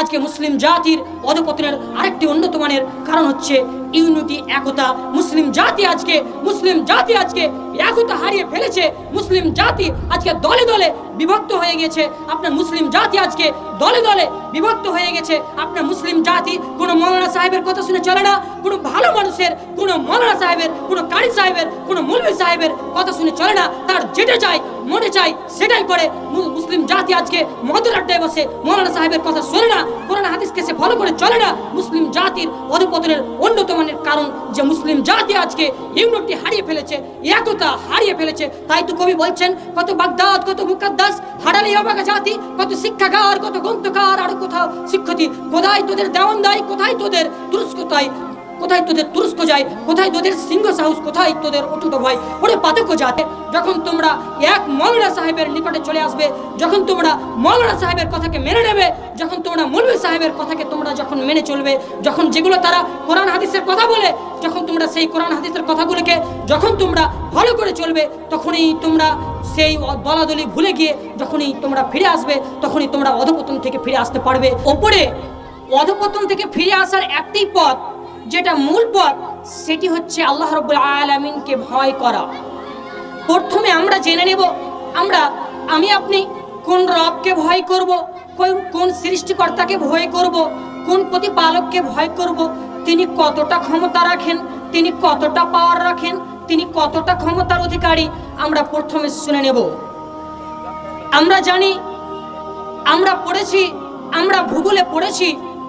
আজকে মুসলিম জাতির অধপতনের আরেকটি উন্নত মানের কারণ হচ্ছে ইউনিটি, একতা। মুসলিম জাতি আজকে, মুসলিম জাতি আজকে একতা হারিয়ে ফেলেছে। মুসলিম জাতি আজকে দলে দলে বিভক্ত হয়ে গেছে। আপনার মুসলিম জাতি আজকে দলে দলে বিভক্ত হয়ে গেছে। আপনার মুসলিম জাতি কোনো মৌলানা সাহেবের কথা শুনে চলে না। কোনো ভালো মানুষের, কোনো মৌলানা সাহেবের, কোনো কারি সাহেবের, কোনো মুলবি সাহেবের কথা শুনে চলে না। তার যেটা চাই মনে চাই সেটাই করে মুসলিম জাতি আজকে মদের আড্ডায় বসে, মৌলানা সাহেবের কথা শোনে না, কোরআন হাদিসকে সে ফলো করে চলে না, মুসলিম জাতির অধপতনের অন্যতমানের কারণ যে মুসলিম জাতি আজকে ইউনিটি হারিয়ে ফেলেছে, একতা হারিয়ে ফেলেছে। তাই তো কবি বলছেন, কত বাগদাদ, কত মুকাদ্দাস, হারালি অবাগা জাতি, কত শিক্ষাগার, কত গ্রন্থকার, আর কোথাও শিক্ষতি, কোথায় তোদের দেওয়ানদাই, কোথায় তোদের তুরস্কতাই কোথায় তোদের তুরস্ক যায়, কোথায় তোদের সিংহ সাহস কোথায় তোদের অটুট ভয়? ওরে পাতক যাতে যখন তোমরা এক মৌলানা সাহেবের নিকটে চলে আসবে, যখন তোমরা মৌলানা সাহেবের কথাকে মেনে নেবে, যখন তোমরা মৌলভী সাহেবের কথাকে তোমরা যখন মেনে চলবে, যখন যেগুলো তারা কোরআন হাদিসের কথা বলে, যখন তোমরা সেই কোরআন হাদিসের কথাগুলোকে যখন তোমরা ভালো করে চলবে, তখনই তোমরা সেই দলাদলি ভুলে গিয়ে যখনই তোমরা ফিরে আসবে, তখনই তোমরা অধপতন থেকে ফিরে আসতে পারবে। ওপরে অধপতন থেকে ফিরে আসার একটাই পথ যেটা মূল পথ, সেটি হচ্ছে আল্লাহ রব্বুল আলমিনকে ভয় করা। প্রথমে আমরা জেনে নেব, আমরা, আমি আপনি কোন রবকে ভয় করব, কোন কোন সৃষ্টিকর্তাকে ভয় করব, কোন প্রতিপালককে ভয় করব, তিনি কতটা ক্ষমতা রাখেন, তিনি কতটা পাওয়ার রাখেন, তিনি কতটা ক্ষমতার অধিকারী, আমরা প্রথমে শুনে নেব। আমরা জানি, আমরা পড়েছি, আমরা ভূগোলে পড়েছি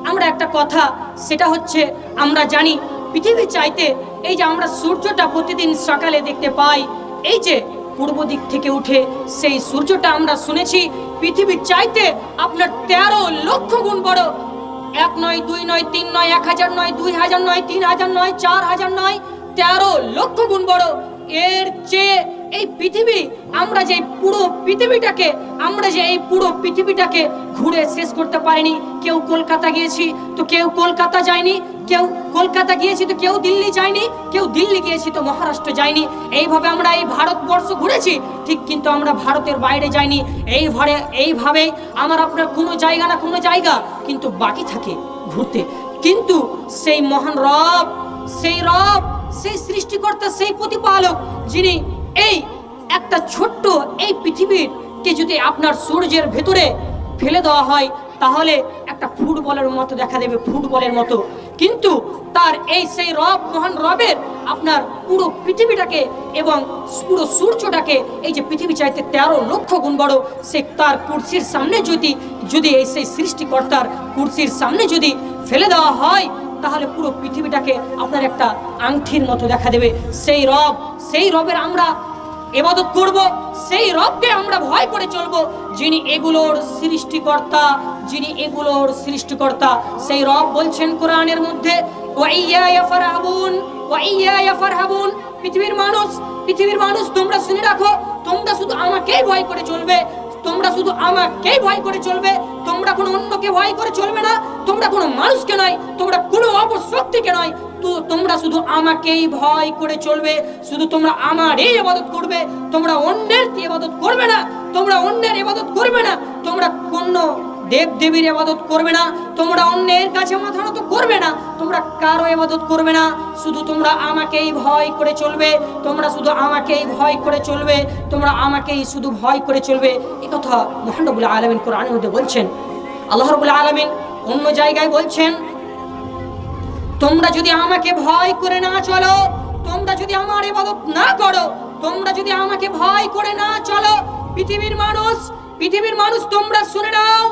আমরা একটা কথা, সেটা হচ্ছে আমরা জানি, পৃথিবী চাইতে এই যে আমরা সূর্যটা প্রতিদিন সকালে দেখতে পাই, এই যে পূর্ব দিক থেকে উঠে সেই সূর্যটা আমরা শুনেছি পৃথিবীর চাইতে আপনার তেরো লক্ষ গুণ বড়। এক নয়, দুই নয়, তিন নয়, এক হাজার নয়, দুই হাজার নয়, তিন হাজার নয়, চার হাজার নয়, তেরো লক্ষ গুণ বড়। এর চেয়ে এই পৃথিবী, আমরা যে পুরো পৃথিবীটাকে, আমরা যে এই পুরো পৃথিবীটাকে ঘুরে শেষ করতে পারিনি। কেউ কলকাতা গিয়েছি তো কেউ কলকাতা যায়নি, কেউ কলকাতা গিয়েছি তো কেউ দিল্লি যায়নি, কেউ দিল্লি গিয়েছি তো মহারাষ্ট্র যায়নি। এইভাবে আমরা এই ভারতবর্ষ ঘুরেছি, ঠিক কিন্তু আমরা ভারতের বাইরে যাইনি। এইভাবে এইভাবে আমার আপনার কোনো জায়গা না কোনো জায়গা, কিন্তু বাকি থাকে ঘুরতে। কিন্তু সেই মহান রব, সেই রব, সেই সৃষ্টিকর্তা, সেই প্রতিপালক, যিনি এই একটা ছোট্ট এই পৃথিবীর কে যদি আপনার সূর্যের ভেতরে ফেলে দেওয়া হয়, তাহলে একটা ফুটবলের মতো দেখা দেবে, ফুটবলের মতো। কিন্তু তার এই সেই রব, মহান রবের আপনার পুরো পৃথিবীটাকে এবং পুরো সূর্যটাকে, এই যে পৃথিবী চাইতে তেরো লক্ষ গুণ বড়, সে তার কুর্সির সামনে যদি যদি এই সেই সৃষ্টিকর্তার কুর্সির সামনে যদি ফেলে দেওয়া হয় তাহলে পুরো পৃথিবীটাকে আপনার একটা আংটির মতো দেখা দেবে। সেই রব, সেই রবের আমরা এবাদত করব, সেই রবকে আমরা ভয় করে চলব। যিনি এগুলোর সৃষ্টিকর্তা, যিনি এগুলোর সৃষ্টিকর্তা, সেই রব বলছেন কোরআনের মধ্যে পৃথিবীর মানুষ পৃথিবীর মানুষ, তোমরা শুনে রাখো, তোমরা শুধু আমাকেই ভয় করে চলবে, তোমরা শুধু আমাকেই ভয় করে চলবে। তোমরা কোনো অন্যকে ভয় করে চলবে না, তোমরা কোনো মানুষকে নয়, তোমরা কোনো অপশক্তিকে নয়। তো তোমরা শুধু আমাকেই ভয় করে চলবে, শুধু তোমরা আমারই ইবাদত করবে, তোমরা অন্যের ইবাদত করবে না, তোমরা অন্যের ইবাদত করবে না, তোমরা কোনো দেব দেবীর ইবাদত করবে না, তোমরা অন্যের কাছে মাথা নত করবে না, তোমরা কারও ইবাদত করবে না, শুধু তোমরা আমাকেই ভয় করে চলবে, তোমরা শুধু আমাকেই ভয় করে চলবে, তোমরা আমাকেই শুধু ভয় করে চলবে। এই কথা মহানবুল আলমিন কোরআনের মধ্যে বলছেন। আল্লাহ রবুল আলমিন অন্য জায়গায় বলছেন, তোমরা যদি আমাকে ভয় করে না চলো, তোমরা যদি আমার এবাদত না করো, তোমরা যদি আমাকে ভয় করে না চলো, পৃথিবীর মানুষ পৃথিবীর মানুষ তোমরা শুনে নাও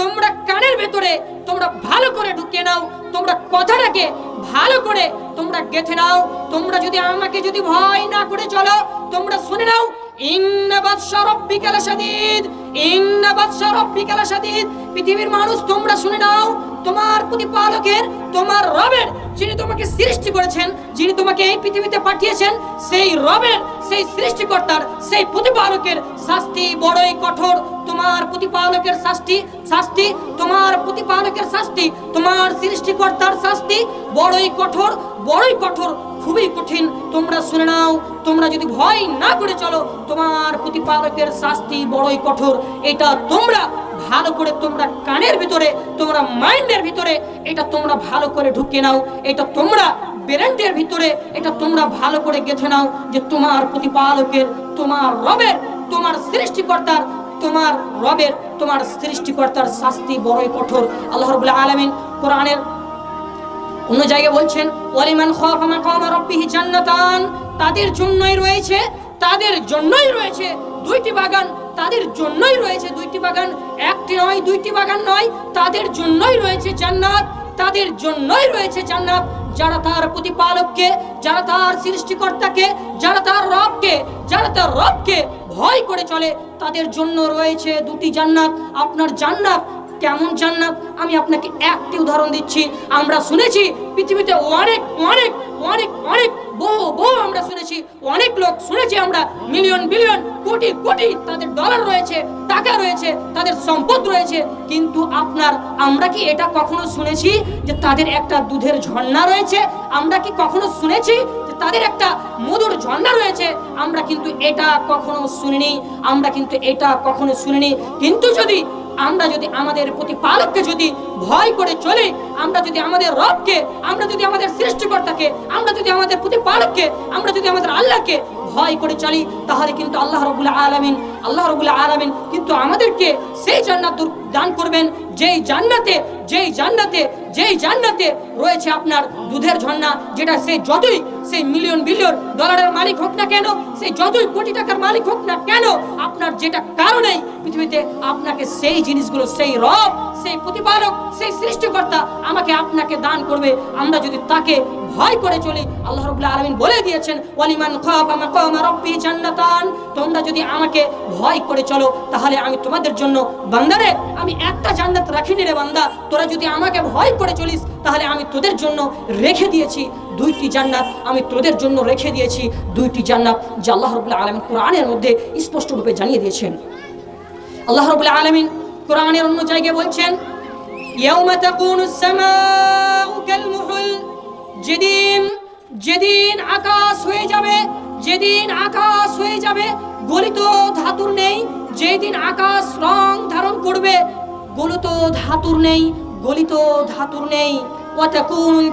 তোমরা কানের ভেতরে তোমরা ভালো করে ঢুকে নাও, তোমরা কথাটাকে ভালো করে তোমরা গেথে নাও, তোমরা যদি আমাকে যদি ভয় না করে চলো, তোমরা শুনে নাও পৃথিবীর মানুষ, তোমরা শুনে নাও তোমার প্রতিপালকের, তোমার রবের যিনি তোমাকে সৃষ্টি করেছেন, যিনি তোমাকে এই পৃথিবীতে পাঠিয়েছেন, সেই রবের, সেই সৃষ্টিকর্তার, সেই প্রতিপালকের শাস্তি বড়ই কঠোর। তোমার প্রতিপালকের শাস্তি শাস্তি, তোমার প্রতিপালকের শাস্তি, তোমার সৃষ্টিকর্তার শাস্তি বড়ই কঠোর বড়ই কঠোর, খুবই কঠিন। তোমরা শুনে নাও, তোমরা যদি ভয় না করে চলো, তোমার প্রতিপালকের শাস্তি বড়ই কঠোর। এটা তোমরা ভালো করে তোমরা কানের ভিতরে, তোমরা মাইন্ডের ভিতরে, এটা তোমরা ভালো করে ঢুকিয়ে নাও। এটা তোমরা ব্রেন্ডের ভিতরে, এটা তোমরা ভালো করে গেঁথে নাও যে তোমার প্রতিপালকের, তোমার রবের, তোমার সৃষ্টিকর্তার, তোমার রবের, তোমার সৃষ্টিকর্তার শাস্তি বড়ই কঠোর। আল্লাহ রবুল্লাহ আলমিন কোরআনের অন্য জায়গায় বলছেন, ওয়ালিমান খাফা মাকামা রাব্বিহি জান্নাতান তাদের জন্যই রয়েছে, তাদের জন্যই রয়েছে দুইটি বাগান তাদের জন্যই রয়েছে দুইটি বাগান। একটি নয়, দুইটি বাগান নয়, তাদের জন্যই রয়েছে জান্নাত, তাদের জন্যই রয়েছে জান্নাত। যারা তার প্রতিপালককে, যারা তার সৃষ্টিকর্তাকে, যারা তার রবকে, যারা তার রবকে ভয় করে চলে, তাদের জন্য রয়েছে দুটি জান্নাত। আপনার জান্নাত কেমন জান্নাত? আমি আপনাকে একটি উদাহরণ দিচ্ছি। আমরা শুনেছি পৃথিবীতে অনেক অনেক অনেক অনেক বহু বহু আমরা শুনেছি, অনেক লোক শুনেছি আমরা মিলিয়ন বিলিয়ন কোটি কোটি তাদের ডলার রয়েছে, টাকা রয়েছে, তাদের সম্পদ রয়েছে, কিন্তু আপনার, আমরা কি এটা কখনো শুনেছি যে তাদের একটা দুধের ঝর্ণা রয়েছে? আমরা কি কখনো শুনেছি যে তাদের একটা মধুর ঝর্ণা রয়েছে? আমরা কিন্তু এটা কখনো শুনিনি, আমরা কিন্তু এটা কখনো শুনিনি। কিন্তু যদি আমরা যদি আমাদের প্রতিপালককে যদি ভয় করে চলি, আমরা যদি আমাদের রবকে, আমরা যদি আমাদের সৃষ্টিকর্তাকে, আমরা যদি আমাদের প্রতিপালককে, আমরা যদি আমাদের আল্লাহকে ভয় করে চলি, তাহলে কিন্তু আল্লাহ রবুল্লা আলমিন, আল্লাহ রবুল্লা আলমিন কিন্তু আমাদেরকে সেই জান্নাত দান করবেন, যেই জান্নাতে যেই জান্নাতে যেই জান্নাতে রয়েছে আপনার দুধের ঝর্ণা, যেটা সে যতই সেই মিলিয়ন বিলিয়ন ডলারের মালিক হোক না কেন, সেই যতই কোটি টাকার মালিক হোক না কেন, আপনার যেটা কারণেই পৃথিবীতে আপনাকে সেই জিনিসগুলো, সেই রব, সেই প্রতিপালক, সেই সৃষ্টিকর্তা আমাকে আপনাকে দান করবে। আমরা যদি তাকে ভয় করে চলি। আল্লাহ রাব্বুল আলামিন বলে দিয়েছেন, ওয়ালিমান খাফা জান্নাতান। তোমরা যদি আমাকে ভয় করে চলো, তাহলে আমি তোমাদের জন্য, বান্দারে, আমি একটা জান্নাত রাখিনি রে বান্দা। তোরা যদি আমাকে ভয় করে চলিস, তাহলে আমি তোদের জন্য রেখে দিয়েছি দুইটি জান্নাত। আমি তোদের জন্য রেখে দিয়েছি দুইটি জান্নাত, যা আল্লাহ রাব্বুল আলামিন কোরআনের মধ্যে স্পষ্ট রূপে জানিয়ে দিয়েছেন। আল্লাহ রাব্বুল আলমিন কোরআনের অন্য জায়গায় বলছেন, ইয়াউমা তাকুনুস সামাউ কালমুহুল যেদিন যেদিন আকাশ হয়ে যাবে, যেদিন আকাশ হয়ে যাবে, গলিত ধাতুর নেই, যেদিন আকাশ রং ধারণ করবে, গলিত ধাতুর নেই, গলিত ধাতুর নেই। ওয়াতাকুনুল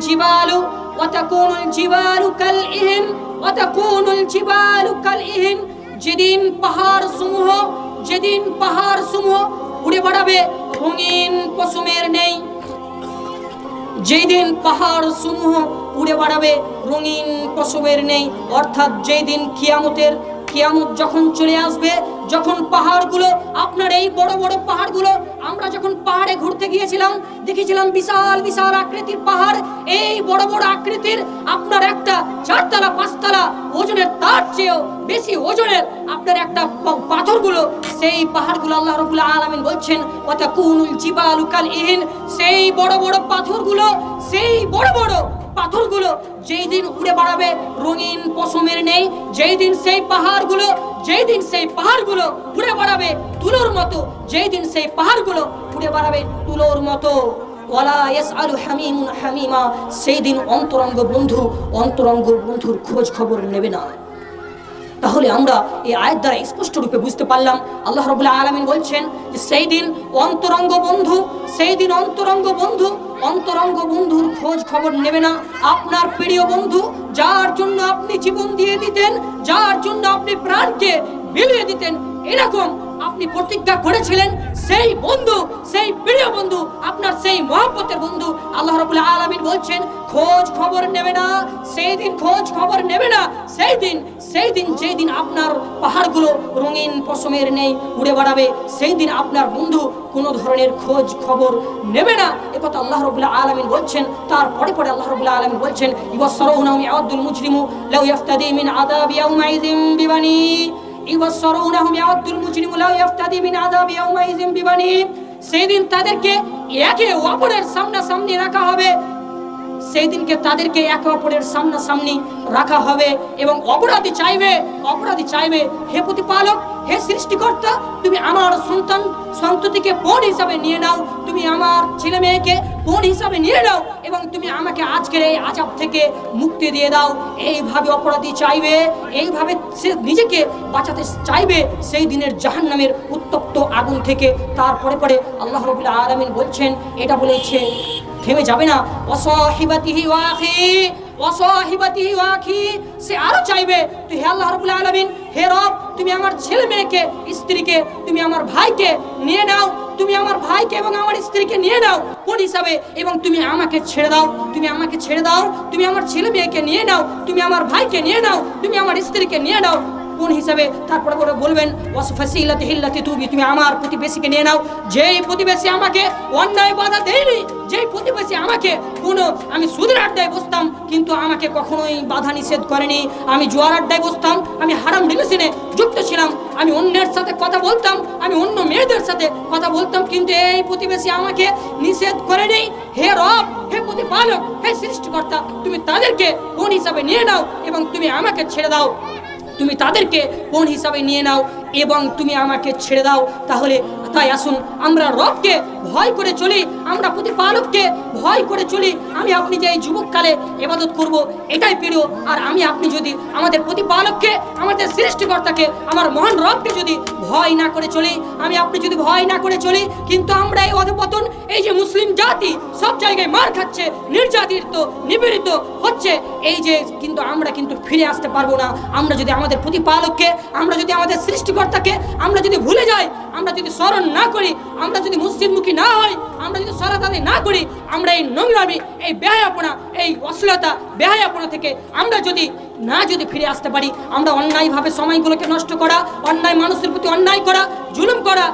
জিবালু কাল ইহিন ওয়াতাকুনুল জিবালু কাল ইহিন যেদিন পাহাড় সমূহ, যেদিন পাহাড় সমূহ উড়ে বেড়াবে, রঙিন পশমের নেই। যেই দিন পাহাড় সমূহ উড়ে বাড়াবে রঙিন পশমের নেই অর্থাৎ যেই দিন কিয়ামতের কিয়ামত যখন চলে আসবে, যখন পাহাড়গুলো, আপনার এই বড় বড় পাহাড়গুলো, আমরা যখন পাহাড়ে ঘুরতে গিয়েছিলাম, দেখেছিলাম বিশাল বিশাল আকৃতির পাহাড়। এই বড় বড় আকৃতির আপনার একটা চারতলা, পাঁচতলা ওজনের তার চেয়েও বেশি ওজনের আপনার একটা পাথরগুলো। সেই পাহাড়গুলো আল্লাহ রবুল্লা আলমিন বলছেন অর্থাৎ কুনুল জিবালু কাল ইহিন সেই বড় বড় পাথরগুলো, সেই বড় বড় পাথরগুলো যেই দিন উড়ে বাড়াবে রঙিন পশমের নেই, যেই দিন সেই পাহাড়গুলো, যেই দিন সেই পাহাড়গুলো উড়ে বাড়াবে তুলোর মতো, যেই দিন সেই পাহাড়গুলো উড়ে বাড়াবে তুলোর মতো। ওয়ালা ইয়াসআলু হামিমুন হামিমা, সেই দিন অন্তরঙ্গ বন্ধু, অন্তরঙ্গ বন্ধুর খোঁজ খবর নেবে না। তাহলে আমরা এই আয়ের দ্বারা স্পষ্ট রূপে বুঝতে পারলাম। আল্লাহ রবুল্লাহ আলমিন বলছেন যে সেই দিন অন্তরঙ্গ বন্ধু, সেই দিন অন্তরঙ্গ বন্ধু, অন্তরঙ্গ বন্ধুর খোঁজ খবর নেবে না। আপনার প্রিয় বন্ধু, যার জন্য আপনি জীবন দিয়ে দিতেন, যার জন্য আপনি প্রাণকে বিলিয়ে দিতেন, এরকম আপনি প্রতিজ্ঞা করেছিলেন, সেই বন্ধু, সেই প্রিয় বন্ধু, আপনার সেই মহব্বতের বন্ধু আল্লাহ রবুল্লাহ আলমিন বলছেন, খোঁজ খবর নেবে না, সেই দিন খোঁজ খবর নেবে না, সেই দিন সেই দিন, যেই দিন আপনার পাহাড়গুলো রঙিন পশমের নেই, উড়ে বেড়াবে, সেই দিন আপনার বন্ধু কোনো ধরনের খোঁজ খবর নেবে না। একথা আল্লাহ রবুল্লাহ আলমিন বলছেন। তারপরে পরে আল্লাহ রবুল্লাহ আলমিন বলছেন ইবসরুনাহুম ইয়াউদ্দুল মুজরিমু লাউ ইয়াফতাদি মিন আযাবি ইয়াউমাইযিন বিবানি। ইবসরুনাহুম ইয়াউদ্দুল মুজরিমু লাউ ইয়াফতাদি মিন আযাবি ইয়াউমাইযিন বিবানি। সেদিন তাদেরকে একে অপরের সামনাসামনি রাখা হবে। সেই দিনকে তাদেরকে একে অপরের সামনাসামনি রাখা হবে এবং অপরাধী চাইবে অপরাধী চাইবে, হে প্রতিপালক, হে সৃষ্টিকর্তা, তুমি আমার সন্তান সন্ততিকে বোন হিসাবে নিয়ে নাও, তুমি আমার ছেলে মেয়েকে বোন হিসাবে নিয়ে নাও এবং তুমি আমাকে আজকের এই আজাব থেকে মুক্তি দিয়ে দাও। এইভাবে অপরাধী চাইবে, এইভাবে সে নিজেকে বাঁচাতে চাইবে, সেই দিনের জাহান্নামের উত্তপ্ত আগুন থেকে। তারপরে পরে আল্লাহ রবুল্লা আলমিন বলছেন, এটা বলেছে থেমে যাবে না। অসহিবাতিহি ওয়াখি অসহিবাতিহি ওয়াখি সে আরও চাইবে, তুই হে আল্লাহ রাব্বুল আলামিন, হে রব, তুমি আমার ছেলে মেয়েকে, স্ত্রীকে, তুমি আমার ভাইকে নিয়ে নাও, তুমি আমার ভাইকে এবং আমার স্ত্রীকে নিয়ে নাও, কোন হিসাবে? এবং তুমি আমাকে ছেড়ে দাও, তুমি আমাকে ছেড়ে দাও, তুমি আমার ছেলে মেয়েকে নিয়ে নাও, তুমি আমার ভাইকে নিয়ে নাও, তুমি আমার স্ত্রীকে নিয়ে নাও কোন হিসাবে তারপরে করে বলবেন ওয়াসফাসিলাতি হিল্লাতি তুমি তুমি আমার প্রতিবেশীকে নিয়ে নাও। যেই প্রতিবেশী আমাকে অন্যায় বাধা দেয়নি, যেই প্রতিবেশী আমাকে কোনো, আমি সুদের আড্ডায় বসতাম, কিন্তু আমাকে কখনোই বাধা নিষেধ করেনি। আমি জোয়ার আড্ডায় বসতাম, আমি হারাম রিলেশনে যুক্ত ছিলাম। আমি অন্যের সাথে কথা বলতাম, আমি অন্য মেয়েদের সাথে কথা বলতাম, কিন্তু এই প্রতিবেশী আমাকে নিষেধ করেনি। হে রব, হে প্রতিপালক, হে সৃষ্টিকর্তা, তুমি তাদেরকে কোন হিসাবে নিয়ে নাও এবং তুমি আমাকে ছেড়ে দাও। তুমি তাদেরকে কোন হিসাবে নিয়ে নাও? এবং তুমি আমাকে ছেড়ে দাও, তাহলে তাই আসুন। আমরা রবকে ভয় করে চলি, আমরা প্রতিপালককে ভয় করে চলি। আমি আপনি যে এই যুবককালে এবাদত করব, এটাই প্রিয়। আর আমি, আপনি যদি আমাদের প্রতিপালককে, আমাদের সৃষ্টিকর্তাকে, আমার মহান রবকে যদি ভয় না করে চলি, আমি, আপনি যদি ভয় না করে চলি, কিন্তু আমরা এই অধপতন, এই যে মুসলিম জাতি, সব জায়গায় মার খাচ্ছে, নির্যাতিত, নিপীড়িত হচ্ছে, এই যে কিন্তু আমরা কিন্তু ফিরে আসতে পারব না। আমরা যদি আমাদের প্রতিপালককে, আমরা যদি আমাদের সৃষ্টিকর্তাকে আমরা যদি ভুলে যাই, আমরা যদি স্মরণ না করি, আমরা যদি মসজিদমুখী না হই, আমরা যদি সরাতাদি না করি, আমরা এই নোংরামি, এই বেহায়াপনা, এই অশ্লীলতা, বেহায়াপনা থেকে আমরা যদি না যদি ফিরে আসতে পারি, আমরা অন্যায়ভাবে সময়গুলোকে নষ্ট করা, অন্যায় মানুষের প্রতি অন্যায় করা, জুলুম করা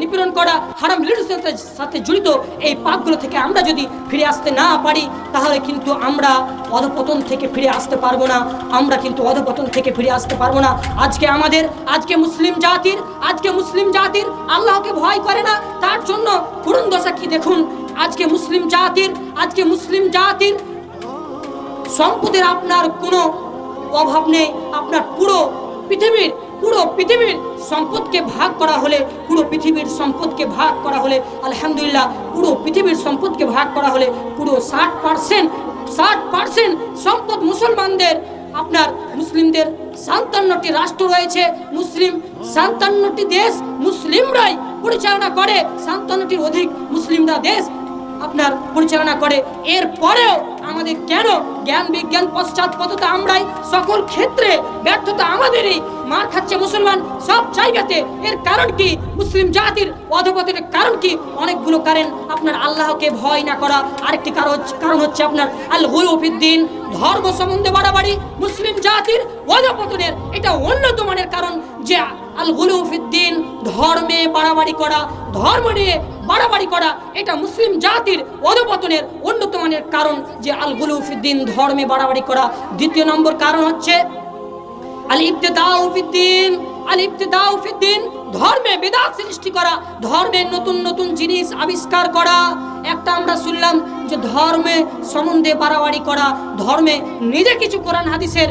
নিপীড়ন করা, হারাম লিডারশিপের সাথে জড়িত এই পাপগুলো থেকে আমরা যদি ফিরে আসতে না পারি, তাহলে কিন্তু আমরা অধপতন থেকে ফিরে আসতে পারব না। আমরা কিন্তু অধপতন থেকে ফিরে আসতে পারব না। আজকে আমাদের, আজকে মুসলিম জাতির, আজকে মুসলিম জাতির আল্লাহকে ভয় করে না, তার জন্য করুণ দশা কি দেখুন? আজকে মুসলিম জাতির, আজকে মুসলিম জাতির সম্পদের আপনার কোনো অভাব নেই। আপনার পুরো পৃথিবীর পুরো পৃথিবীর সম্পদকে ভাগ করা হলে, পুরো পৃথিবীর সম্পদকে ভাগ করা হলে, আলহামদুলিল্লাহ, পুরো পৃথিবীর সম্পদকে ভাগ করা হলে, পুরো ষাট পার্সেন্ট ষাট পার্সেন্ট সম্পদ মুসলমানদের, আপনার মুসলিমদের সান্তান্নটি রাষ্ট্র রয়েছে, মুসলিম সাতান্নটি দেশ মুসলিমরাই পরিচালনা করে সান্তান্নটির অধিক মুসলিমরা দেশ আপনার পরিচালনা করে। এর পরেও আমাদের কেন জ্ঞান বিজ্ঞান পশ্চাৎপদতা আমরাই সকল ক্ষেত্রে ব্যর্থতা আমাদেরই? মার খাচ্ছে মুসলমান সব জায়গাতে। এর কারণ কি? মুসলিম জাতির অধপতনের কারণ কি? অনেকগুলো কারণ আপনার আল্লাহকে ভয় না করা। আরেকটি কারণ কারণ হচ্ছে আপনার আল হুলুফিদ্দিন ধর্ম সম্বন্ধে বাড়াবাড়ি। মুসলিম জাতির অধপতনের এটা মানের কারণ যে আল গুলুফিদ্দিন ধর্মে বাড়াবাড়ি করা, ধর্ম নিয়ে বাড়াবাড়ি করা, এটা মুসলিম জাতির অধপতনের অন্যতম কারণ যে আল গুলুফিদ্দিন ধর্মে বাড়াবাড়ি করা। দ্বিতীয় নম্বর কারণ হচ্ছে ধর্মে সৃষ্টি করা নতুন নতুন জিনিস আবিষ্কার করা। একটা আমরা শুনলাম যে ধর্মে সম্বন্ধে বাড়াবাড়ি করা, ধর্মে নিজে কিছু কোরআন হাদিসের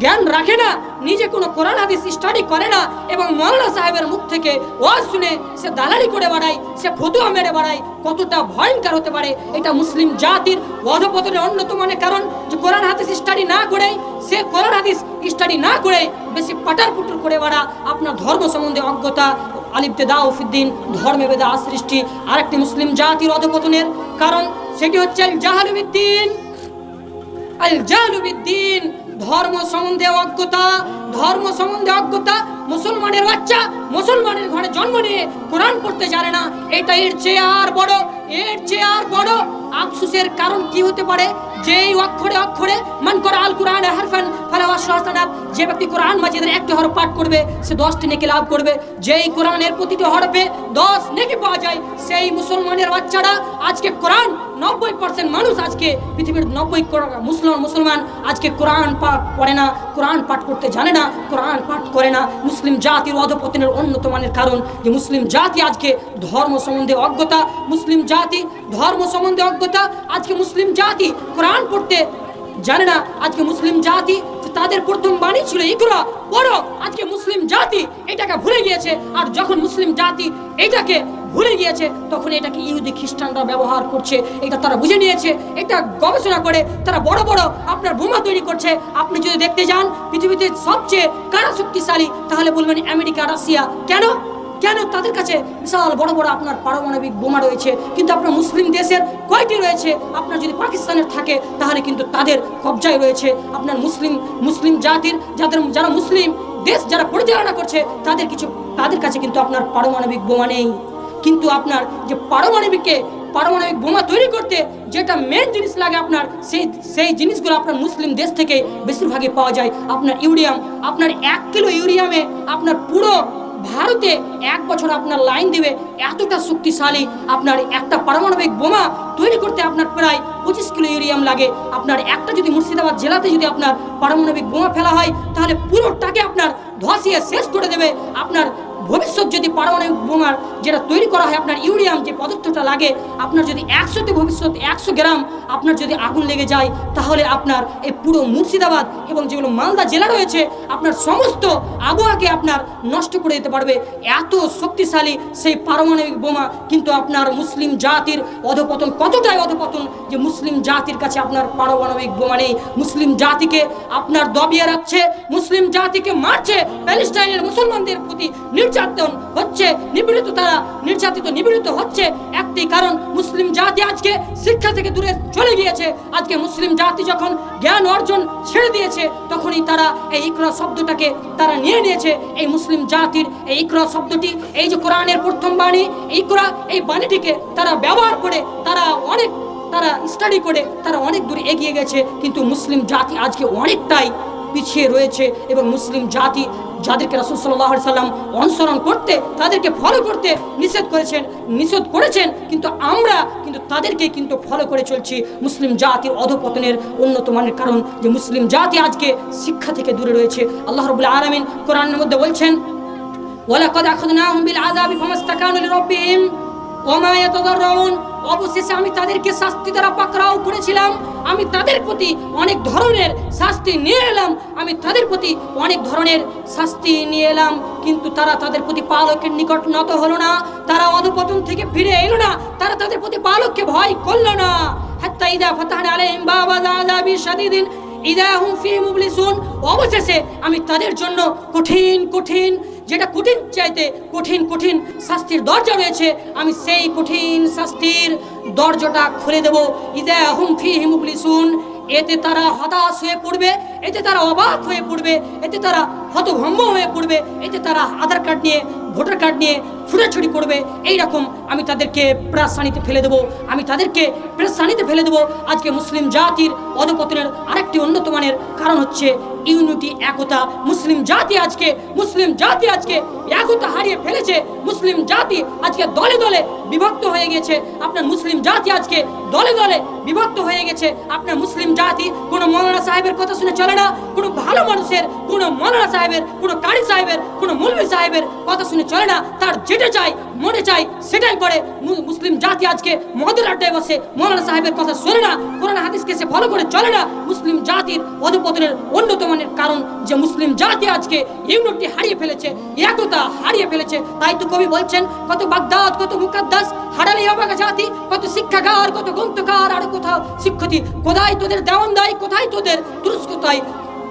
জ্ঞান রাখে না, নিজে কোনো কোরআন হাদিস স্টাডি করে না এবং মৌলানা সাহেবের মুখ থেকে ওয়াজ শুনে সে দালালি করে বাড়ায়, সে ফতুয়া মেরে বাড়ায়, কতটা ভয়ঙ্কর হতে পারে। এটা মুসলিম জাতির অধপতনের অন্যতম কারণ যে কোরআন হাদিস স্টাডি না করে, সে কোরআন হাদিস স্টাডি না করে বেশি পাটার পুটুর করে বাড়া আপনার ধর্ম সম্বন্ধে অজ্ঞতা আলিপ্তে দাউফিদ্দিন ধর্মে বেদা সৃষ্টি, আরেকটি মুসলিম জাতির অধপতনের কারণ সেটি হচ্ছে জাহালুবিদ্দিন আল জালুবিদ্দিন ধর্ম সম্বন্ধে অজ্ঞতা, ধর্ম সম্বন্ধে অজ্ঞতা, মুসলমানের বাচ্চা, মুসলমানের ঘরে জন্ম নিয়ে কোরআন পড়তে জানে না, এটা এর চেয়ে আর বড়, এর চেয়ে আর বড়। আফসুসের কারণ কি হতে পারে? যেই অক্ষরে অক্ষরে মান করা আল কোরআন হারফান ফালাওয়া সহসানাত যে ব্যক্তি কোরআন মাজিদের একটি হরফ পাঠ করবে, সে দশটি নেকি লাভ করবে। যেই কোরআনের প্রতিটি হরফে দশ নেকি পাওয়া যায়, সেই মুসলমানের বাচ্চারা আজকে কোরআন নব্বই পার্সেন্ট মানুষ আজকে পৃথিবীর নব্বই মুসলমান মুসলমান আজকে কোরআন পাঠ পড়ে না, কোরআন পাঠ করতে জানে না, কোরআন পাঠ করে না। মুসলিম জাতির অধপতনের অন্যতমানের কারণ যে মুসলিম জাতি আজকে ধর্ম সম্বন্ধে অজ্ঞতা, মুসলিম জাতি ধর্ম সম্বন্ধে অজ্ঞতা, আজকে মুসলিম জাতি কোরআন পড়তে জানে না, আজকে মুসলিম জাতি তাদের প্রথম বাণী ছিল, ইকরা, পড়ো। আজকে মুসলিম জাতি এটাকে ভুলে গিয়েছে, আর যখন মুসলিম জাতি এটাকে ভুলে গিয়েছে, তখন এটাকে ইহুদি খ্রিস্টানরা ব্যবহার করছে, এটা তারা বুঝে নিয়েছে, এটা গবেষণা করে, তারা বড় বড় আপনার বোমা তৈরি করছে। আপনি যদি দেখতে যান, পৃথিবীতে সবচেয়ে কারা শক্তিশালী তাহলে বলবেন আমেরিকা, রাশিয়া, কেন? কেন তাদের কাছে বিশাল বড় বড় আপনার পারমাণবিক বোমা রয়েছে? কিন্তু আপনার মুসলিম দেশের কয়টি রয়েছে? আপনার যদি পাকিস্তানের থাকে, তাহলে কিন্তু তাদের কবজায় রয়েছে। আপনার মুসলিম মুসলিম জাতির, যাদের, যারা মুসলিম দেশ যারা পরিচালনা করছে, তাদের কিছু, তাদের কাছে কিন্তু আপনার পারমাণবিক বোমা নেই। কিন্তু আপনার যে পারমাণবিককে পারমাণবিক বোমা তৈরি করতে যেটা মেন জিনিস লাগে আপনার, সেই সেই জিনিসগুলো আপনার মুসলিম দেশ থেকে বেশিরভাগই পাওয়া যায়। আপনার ইউরিয়াম, আপনার এক কিলো ইউরিয়ামে আপনার পুরো ভারতে এক বছর আপনার লাইন দিবে। এতটা শক্তিশালী আপনার একটা পারমাণবিক বোমা তৈরি করতে আপনার প্রায় পঁচিশ কিলো ইউরিয়াম লাগে। আপনার একটা যদি মুর্শিদাবাদ জেলাতে যদি আপনার পারমাণবিক বোমা ফেলা হয়, তাহলে পুরোটাকে আপনার ধসিয়ে শেষ করে দেবে। আপনার ভবিষ্যৎ যদি পারমাণবিক বোমার যেটা তৈরি করা হয়, আপনার ইউরিয়াম যে পদার্থটা লাগে, আপনার যদি একশোতে ভবিষ্যৎ, একশো গ্রাম আপনার যদি আগুন লেগে যায়, তাহলে আপনার এই পুরো মুর্শিদাবাদ এবং যেগুলো মালদা জেলা রয়েছে, আপনার সমস্ত আবহাওয়াকে আপনার নষ্ট করে দিতে পারবে। এত শক্তিশালী সেই পারমাণবিক বোমা কিন্তু আপনার মুসলিম জাতির অধপতন, কতটাই অধপতন যে মুসলিম জাতির কাছে আপনার পারমাণবিক বোমা নেই। মুসলিম জাতিকে আপনার দবিয়ে রাখছে, মুসলিম জাতিকে মারছে, প্যালেস্টাইনের মুসলমানদের প্রতি নির্যাতন হচ্ছে নিপীড়িত তারা নির্যাতিত নিপীড়িত হচ্ছে। একটি কারণ, মুসলিম জাতি আজকে শিক্ষা থেকে দূরে চলে গিয়েছে। আজকে মুসলিম জাতি যখন জ্ঞান অর্জন ছেড়ে দিয়েছে, তখনই তারা এই ইকরা শব্দটাকে তারা নিয়ে নিয়েছে। এই মুসলিম জাতির এই ইকরা শব্দটি, এই যে কোরআনের প্রথম বাণী ইকরা, এই বাণীটিকে তারা ব্যবহার করে, তারা অনেক, তারা স্টাডি করে, তারা অনেক দূরে এগিয়ে গেছে। কিন্তু মুসলিম জাতি আজকে অনেকটাই পিছিয়ে রয়েছে এবং মুসলিম জাতি যাদেরকে রসুল সাল্লাহ সাল্লাম অনুসরণ করতে, তাদেরকে ফলো করতে নিষেধ করেছেন নিষেধ করেছেন, কিন্তু আমরা কিন্তু তাদেরকে কিন্তু ফলো করে চলছি মুসলিম জাতির অধপতনের উন্নত মানের কারণ যে মুসলিম জাতি আজকে শিক্ষা থেকে দূরে রয়েছে। আল্লাহ রবুল্লা আলমিন কোরআনের মধ্যে বলছেন, ওয়ালাকাদ আখাযনাহুম বিল আযাবি ফামাস্তাকানু লিরাব্বিহিম। অবশেষে আমি তাদেরকে শাস্তি দ্বারা পাকড়াও করেছিলাম। আমি তাদের প্রতি অনেক ধরনের শাস্তি নিয়ে এলাম। আমি তাদের প্রতি অনেক ধরনের শাস্তি নিয়ে এলাম। কিন্তু তারা তাদের প্রতি পালকের নিকট নত হলো না। তারা অধপতন থেকে ফিরে এলো না। তারা তাদের প্রতি পালককে ভয় করল না। হাত্তা ইদা ফাতাহনা আলাইহিম বাবা আযাবি শাদীদিন ইদা হুম ফি মুবলিসুন। অবশেষে আমি তাদের জন্য কঠিন কঠিন যেটা কঠিন, চাইতে কঠিন কঠিন শাস্তির দরজা রয়েছে, আমি সেই কঠিন শাস্তির দরজাটা খুলে দেবো। ইদা হুম ফি মুবলিসুন এতে তারা হতাশ হয়ে পড়বে, এতে তারা অবাক হয়ে পড়বে, এতে তারা হতভম্ব হয়ে পড়বে, এতে তারা আধার কার্ড নিয়ে, ভোটার কার্ড নিয়ে ছুটাছুটি করবে। এই রকম আমি তাদেরকে প্রাসানিতে ফেলে দেবো, আমি তাদেরকে প্রাসানিতে ফেলে দেবো। আজকে মুসলিম জাতির অধপতনের আরেকটি উন্নত মানের কারণ হচ্ছে ইউনিটি, একতা। মুসলিম জাতি আজকে, মুসলিম জাতি আজকে একতা হারিয়ে ফেলেছে। মুসলিম জাতি আজকে দলে দলে বিভক্ত হয়ে গেছে। আপনার মুসলিম জাতি আজকে দলে দলে বিভক্ত হয়ে গেছে। আপনার মুসলিম জাতি, কোনো মৌলানা সাহেবের কথা শুনে চলে না। কোনো ভালো মানুষের, কোনো মৌলানা সাহেবের, কোনো কারি সাহেবের, কোনো মৌলভী সাহেবের কথা শুনে চলে না। তার যেটা চাই, মনে চাই, সেটাই করে মুসলিম জাতি আজকে মদের আড্ডায় বসে মৌলানা সাহেবের কথা শোনে না। কোরআন হাদিসকে সে ফলো করে চলে না। মুসলিম জাতির অধপতনের অন্যতমানের কারণ যে মুসলিম জাতি আজকে ইউনিটি হারিয়ে ফেলেছে, একতা হারিয়ে ফেলেছে। তাই তো কবি বলছেন, কত বাগদাদ, কত মুকাদ্দাস হারালি অবাগা জাতি, কত শিক্ষাগার, কত গ্রন্থকার, আর কোথাও শিক্ষতি, কোথায় তোদের দেওয়ান দেয়, কোথায় তোদের তুরস্ক তাই,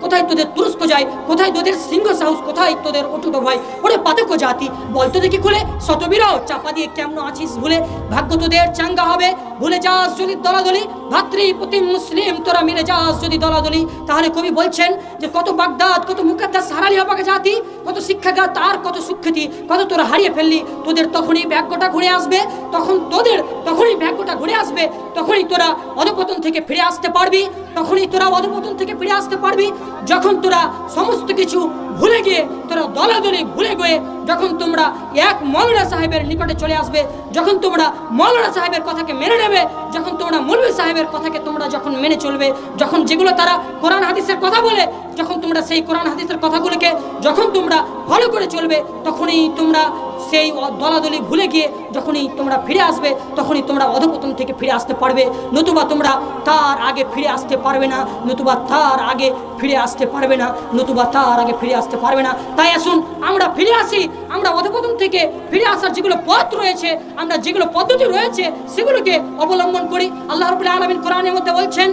কোথায় তোদের তুরস্ক যায়, কোথায় তোদের সিংহ সাহস, কোথায় তোদের অটুটো ভাই ওরে পাতক জাতি বলতো দেখি খুলে শতবীরাও চাপা দিয়ে কেমন আছিস ভুলে, ভাগ্য তোদের চাঙ্গা হবে ভুলে যাস যদি দলাদলি ভাতৃ প্রতি মুসলিম, তোরা মিলে যাস যদি দলাদলি। তাহলে কবি বলছেন যে, কত বাগদাদ, কত মুকাদ্দাস হারালি হবাকে জাতি, কত শিক্ষাগার তার, কত সুখ্যাতি, কত তোরা হারিয়ে ফেললি, তোদের তখনই ভাগ্যটা ঘুরে আসবে, তখন তোদের তখনই ভাগ্যটা ঘুরে আসবে, তখনই তোরা অধপতন থেকে ফিরে আসতে পারবি, তখনই তোরা অধপতন থেকে ফিরে আসতে পারবি, যখন তোরা সমস্ত কিছু ভুলে গিয়ে, তোরা দলাদলি ভুলে গিয়ে যখন তোমরা এক মৌলানা সাহেবের নিকটে চলে আসবে, যখন তোমরা মৌলানা সাহেবের কথাকে মেনে নেবে, যখন তোমরা মৌলভী সাহেবের কথাকে তোমরা যখন মেনে চলবে, যখন যেগুলো তারা কোরআন, হাদিসের কথা বলে যখন তোমরা সেই কোরআন হাদিসের কথাগুলোকে যখন তোমরা ফলো করে চলবে, তখনই তোমরা সেই দলাদলি ভুলে গিয়ে যখনই তোমরা ফিরে আসবে, তখনই তোমরা অধপতন থেকে ফিরে আসতে পারবে। নতুবা তোমরা তার আগে ফিরে আসতে পারবে না, নতুবা তার আগে ফিরে আসতে পারবে না, নতুবা তার আগে ফিরে আসতে পারবে না। তাই আসুন, আমরা ফিরে আসি, আমরা অধপতন থেকে ফিরে আসার যেগুলো পথ রয়েছে, আমরা যেগুলো পদ্ধতি রয়েছে, সেগুলোকে অবলম্বন করি। আল্লাহ রবুল্লাহ আলমিন কোরআনের মধ্যে বলছেন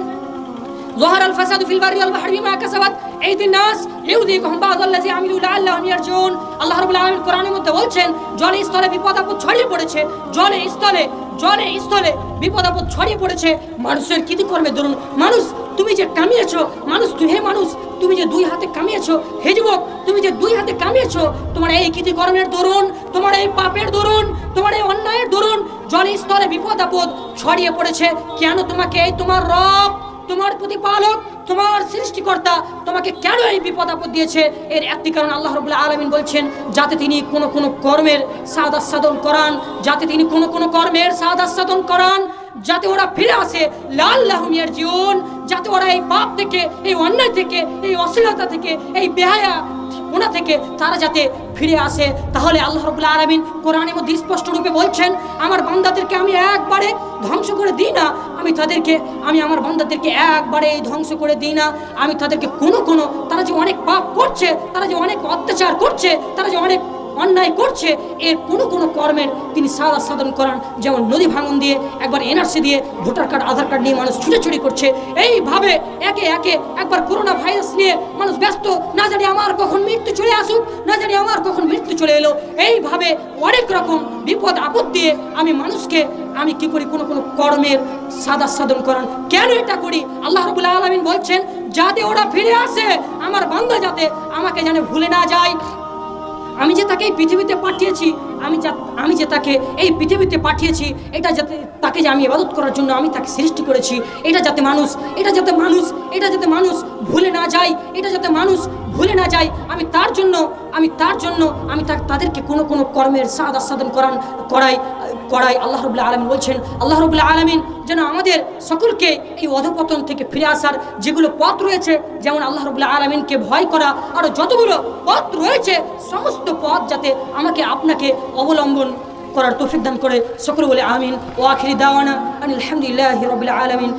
ظهر الفساد في البر والبحر بما كسبت ايدي الناس লিউযিকুহুম বা'দ আল্লাযী আমিলু লাআল্লাহুম ইয়ারজিউন আল্লাহ রাব্বুল আলামিন কোরআনের মধ্যে বলছেন জলে স্থলে বিপদ আপদ ছড়িয়ে পড়েছে জলে স্থলে জলে স্থলে বিপদ আপদ ছড়িয়ে পড়েছে মানুষের কৃতকর্মে দরুন মানুষ তুমি যে কামিয়েছো মানুষ তুই হে মানুষ তুমি যে দুই হাতে কামিয়েছো হে যুবক তুমি যে দুই হাতে কামিয়েছো তোমার এই কৃতকর্মের দরুন তোমার এই পাপের দরুন তোমার এই অন্যায়ের দরুন জলে স্থলে বিপদ আপদ ছড়িয়ে পড়েছে কেন তোমাকে এই তোমার রব তোমার প্রতিপালক, তোমার সৃষ্টিকর্তা তোমাকে কেন এই বিপদ আপদ দিয়েছে? এর একটি কারণ আল্লাহ রবুল্লাহ আলমিন বলছেন, যাতে তিনি কোনো কোনো কর্মের সাদ আস্বাদন করান, যাতে তিনি কোনো কোনো কর্মের সাদ আস্বাদন করান, যাতে ওরা ফিরে আসে, লাল লাহমিয়ার জীবন যাতে ওরা এই পাপ থেকে, এই অন্যায় থেকে, এই অশ্লীলতা থেকে, এই বেহায়া ওনা থেকে তারা যাতে ফিরে আসে। তাহলে আল্লাহ রবুল্লাহ আলমিন কোরআনের মধ্যে স্পষ্ট রূপে বলছেন, আমার বান্দাদেরকে আমি একবারে ধ্বংস করে দিই না আমি তাদেরকে, আমি আমার বান্দাদেরকে একবারে ধ্বংস করে দিই না। আমি তাদেরকে কোনো কোনো, তারা যে অনেক পাপ করছে, তারা যে অনেক অত্যাচার করছে, তারা যে অনেক অন্যায় করছে, এর কোনো কোনো কর্মের তিনি সাদা সাধন করান যেমন নদী ভাঙন দিয়ে, একবার এনআরসি দিয়ে ভোটার কার্ড, আধার কার্ড নিয়ে মানুষ ছুটাছুটি করছে, এইভাবে একে একে একবার করোনা ভাইরাস নিয়ে মানুষ ব্যস্ত। না জানি আমার কখন মৃত্যু চলে আসুক, না জানি আমার কখন মৃত্যু চলে এলো। এইভাবে অনেক রকম বিপদ আপদ দিয়ে আমি মানুষকে আমি কি করি? কোনো কোনো কর্মের সাদা সাধন করান কেন এটা করি? আল্লাহ রবুল্লাহ আলমিন বলছেন, যাতে ওরা ফিরে আসে, আমার বান্দা যাতে আমাকে যেন ভুলে না যায়। আমি যে তাকে এই পৃথিবীতে পাঠিয়েছি, আমি যা আমি যে তাকে এই পৃথিবীতে পাঠিয়েছি, এটা যাতে তাকে যে আমি ইবাদত করার জন্য আমি তাকে সৃষ্টি করেছি, এটা যাতে মানুষ এটা যাতে মানুষ এটা যাতে মানুষ ভুলে না যায়, এটা যাতে মানুষ ভুলে না যায়, আমি তার জন্য আমি তার জন্য আমি তাদেরকে কোনো কোনো কর্মের সাদ আস্বাদন করান করাই করাই আল্লাহ রবুল্লাহ আলমিন বলছেন, আল্লাহ রবুল্লাহ আলমিন যেন আমাদের সকলকে এই অধপতন থেকে ফিরে আসার যেগুলো পথ রয়েছে, যেমন আল্লাহ রবুল্লাহ আলমিনকে ভয় করা আরও যতগুলো পথ রয়েছে, সমস্ত পথ যাতে আমাকে আপনাকে অবলম্বন করার তৌফিক দান করে। সকল বলে আমিন। ও আখিরি দাওয়ানা আলহামদুলিল্লাহ রবিল আলমিন।